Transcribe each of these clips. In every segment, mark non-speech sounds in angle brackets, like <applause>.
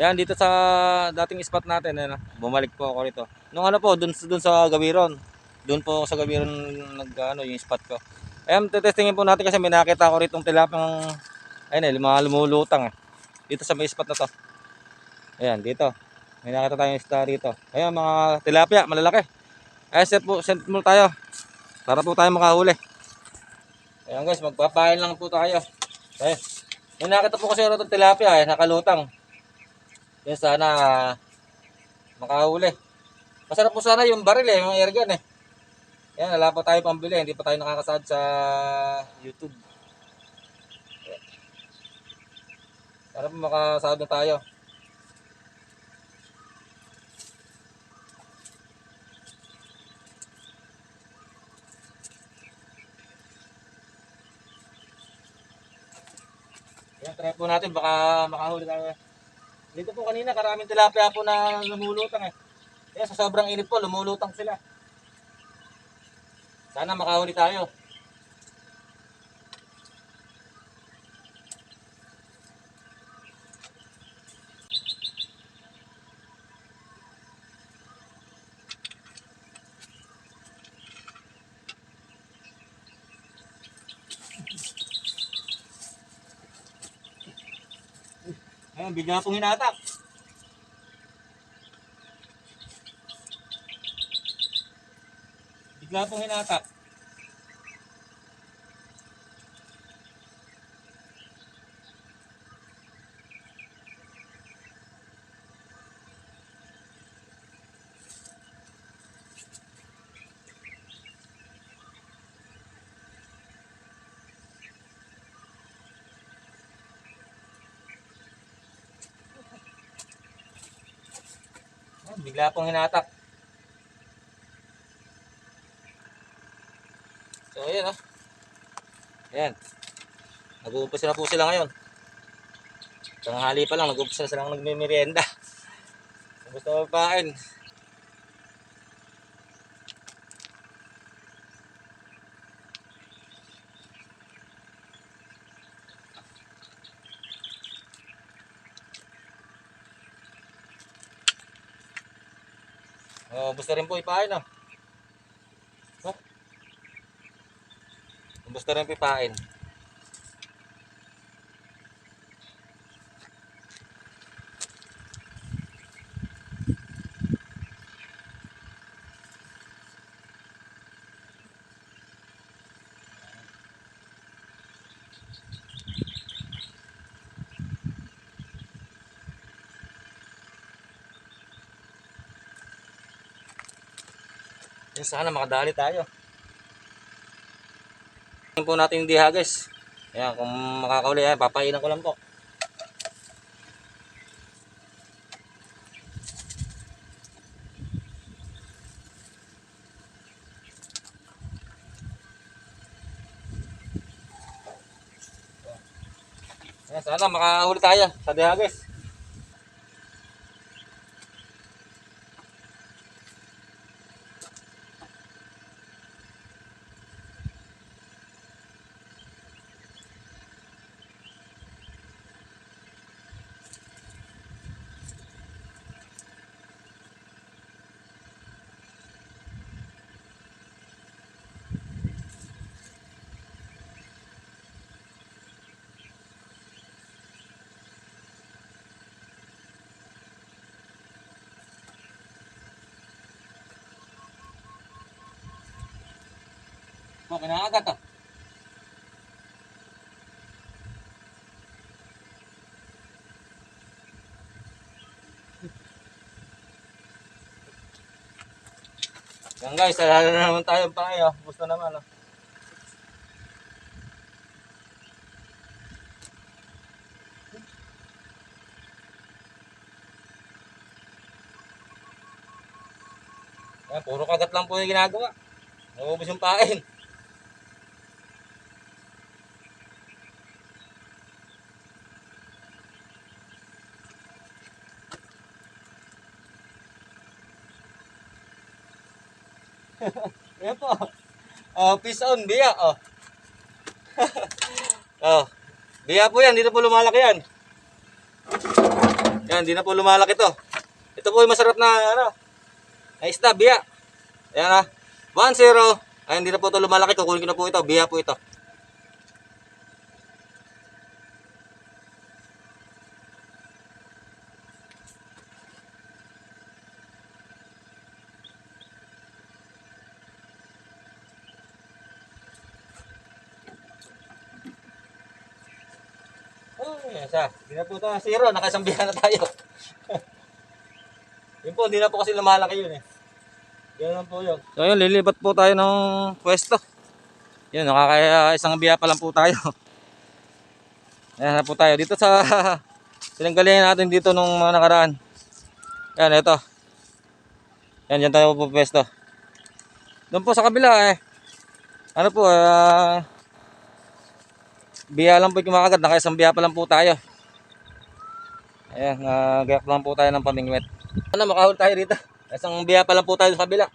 Yan, dito sa dating spot natin, ano, bumalik po ako rito. Nung ano po, dun, dun sa Gawiron. Dun po sa Gawiron nag, ano, yung spot ko. Ayan, tetestingin po natin kasi may nakita ko rito tilapang, ayun eh, mga lumulutang eh. Dito sa may spot na to. Ayan, dito. May nakita tayong isda rito. Ayan, mga tilapia, malalaki. Ayan, set po, set mo tayo. Para po tayo makahuli. Ayan guys, magpapain lang po tayo. Ayan. May nakita po kasi rito tilapia eh, nakalutang. Yan sana makahuli. Masarap po sana yung baril eh, yung airgun eh. Yan, wala pa tayo pambili, hindi pa tayo nakakasad sa YouTube. Po makasahod na tayo. Yan, try po natin, baka makahuli tayo. Dito po kanina, karaming tilapia po na lumulutang eh. Kaya sa sobrang init po, lumulutang sila. Sana makahuli tayo. Ayun, bigla pong hinatak. Bigla pong hinatak. Bigla pong hinatak. So, ayan oh. Ayan. Nag-uumpisa na po sila ngayon. Tanghali pa lang, nag-uumpisa na silang nagmimerienda. Gusto mo pain. Oh, basta rin po ipain oh. Oh. Basta rin po ipain. Yan sana makadali tayo. Tingnan po natin yung dihagis. Ayan, kung makakauli, ayan, papainan ko lang po. Ayan, sana makahuli tayo sa dihagis. Okay na agad ah. Yan guys, alala na naman tayo pa kayo. Gusto naman oh. Yan, puro kagat lang po yung ginagawa. Naubos yung pain. Ayan po. Oh, peace on, biya. Oh. <laughs> oh. Biya po yan, dito po lumalaki yan. Yan, hindi na po lumalaki to. Ito po yung masarap na, ano, na isda, biya. Ayan na. 1-0. Ay, hindi na po ito lumalaki. Kukunin ko na po ito. Biya po ito. Oh, yan siya. Hindi na po ito zero. Nakasang biya na tayo. <laughs> yun po, hindi na po kasi lumalaki yun eh. Ganun po yun. So yun, lilipat po tayo ng pwesto. Yun, nakakaya isang biya pa lang po tayo. <laughs> Ayan na po tayo. Dito sa <laughs> pinanggalingan natin dito nung mga nakaraan. Yan, ito. Yan, dyan tayo po pwesto. Doon po sa kabila eh. Ano po, ah... biya lang po yung kumakagat. Nakaisang biya pa lang po tayo. Ayan, nagayak lang po tayo ng pamingwet. Ano, makahul tayo dito. Isang biya pa lang po tayo sa kabila.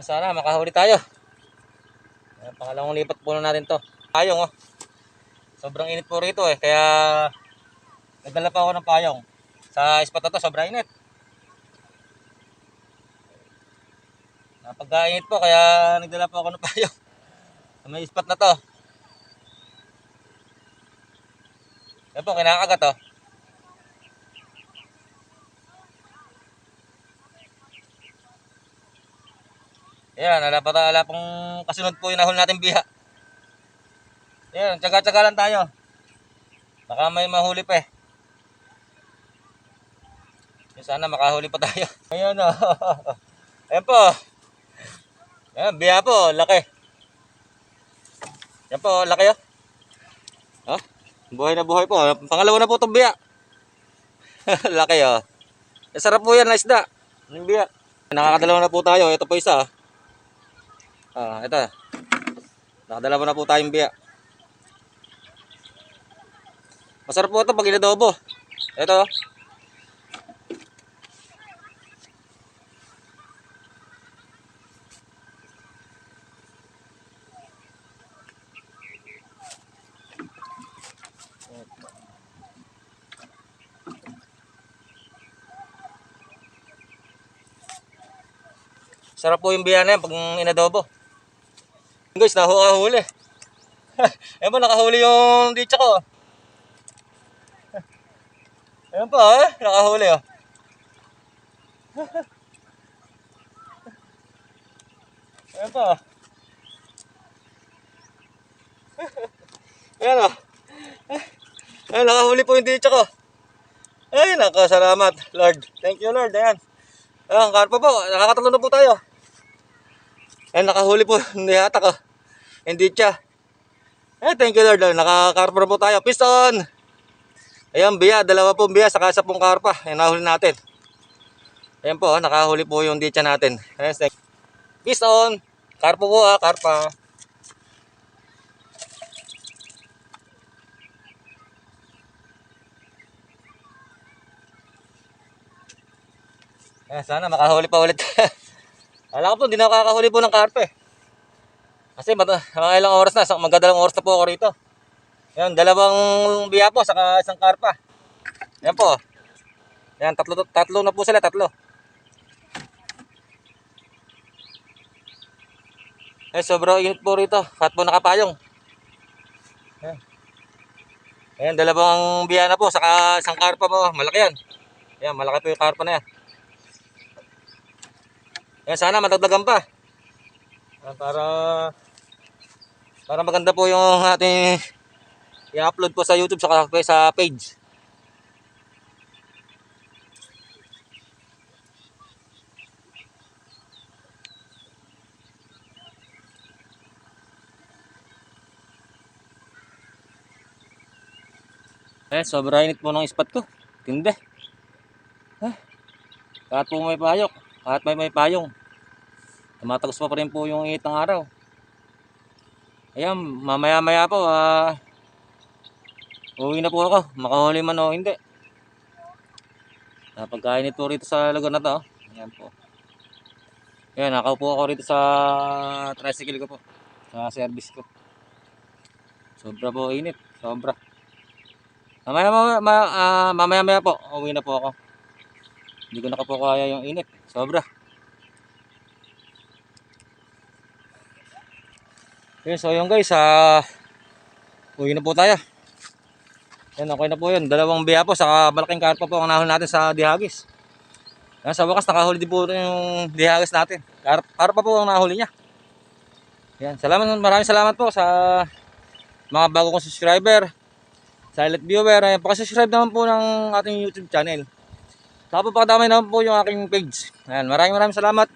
Sana makahuli tayo. Ayan, pangalawang lipat po na natin to. Payong oh. Sobrang init po rito eh. Kaya nagdala pa ako ng payong. Sa spot na to, sobrang init. Napagkainit po kaya nagdala pa ako ng payong. Sa may spot na to. Yan po, kinakagat oh. Ayan, ala pa ala pong kasunod po yung nahul natin biha. Ayan, tsaga-tsaga lang tayo. Baka may mahuli pa eh. Sana makahuli pa tayo. <laughs> Ayan o. <laughs> Ayan po. Ayan, biha po, laki. Ayan po, laki o. Oh, buhay na buhay po. Pangalawa na po itong biha. <laughs> laki o. Eh, sarap po yan na isda. Yung biha. Nakakadalawa na po tayo. Ito po isa. Ah, ito. Nakadalawa na po tayong biya. Masarap po ito pag inadobo. Ito. Sarap po yung biya na yan pag inadobo. Guys, nahuli. Ayan <laughs> po, nakahuli yung ditsa ko. <laughs> <laughs> Ayan po, eh. Nakahuli, oh. Ayan po. Ayan, oh. Ayan, nakahuli po yung ditsa ko. Ay, nakasalamat, Lord. Thank you, Lord. Ayan. Ayan, karpa po. Nakakatalo na po tayo. Ayan, nakahuli po. <laughs> Hindi ata ko. Hindi siya. Eh, thank you Lord. Nakakarpa na po tayo. Piston! Ayan, biya. Dalawa pong biya. Saka isa pong karpa. Ayan, nahuli natin. Ayan po, nakahuli po yung ditya natin. Ayan, thank Piston! Karpa po ah, karpa. Ayan, sana makahuli pa ulit. <laughs> Alam ko po, hindi na kakahuli po ng karpe. Kasi mga ilang oras na, magdadalang oras na po ako rito. Yan, dalawang biya po, saka isang karpa. Yan po. Yan, tatlo, tatlo na po sila, tatlo. Eh, sobrang init po rito. Kahit po nakapayong. Yan. Ayan, dalawang biya na po, saka isang karpa po. Malaki yan. Yan, malaki po yung karpa na yan. Yan, sana matagdagan pa. Ah, para para maganda po yung ating i-upload po sa YouTube saka sa page. Eh, sobrang init po ng spot ko. Tindi. Eh, kahit po may payok, kahit may may payong. Tumatagos pa pa rin po yung init ng araw. Ayan, mamaya-maya po, ah, uwi na po ako. Makahuli man o hindi. Napagkainit po rito sa lugar na to. oh. Ayan po. Ayan, nakaupo ako rito sa tricycle ko po. Sa service ko. Sobra po init. Sobra. Mamaya mamaya, ma, ah, mamaya maya po. Uwi na po ako. Hindi ko na po kaya yung init. Sobra. Yun, so yun guys, ah, uwi na po tayo. Yan, okay na po yun. Dalawang biya po, saka malaking karpa po ang nahuli natin sa Dihagis. Yan, sa wakas, nakahuli din po yung Dihagis natin. Kar karpa po ang nahuli niya. Yan, salamat, maraming salamat po sa mga bago kong subscriber, silent viewer. Ayan, pakasubscribe naman po ng ating YouTube channel. Saka po pakadamay naman po yung aking page. Ayan, maraming maraming salamat.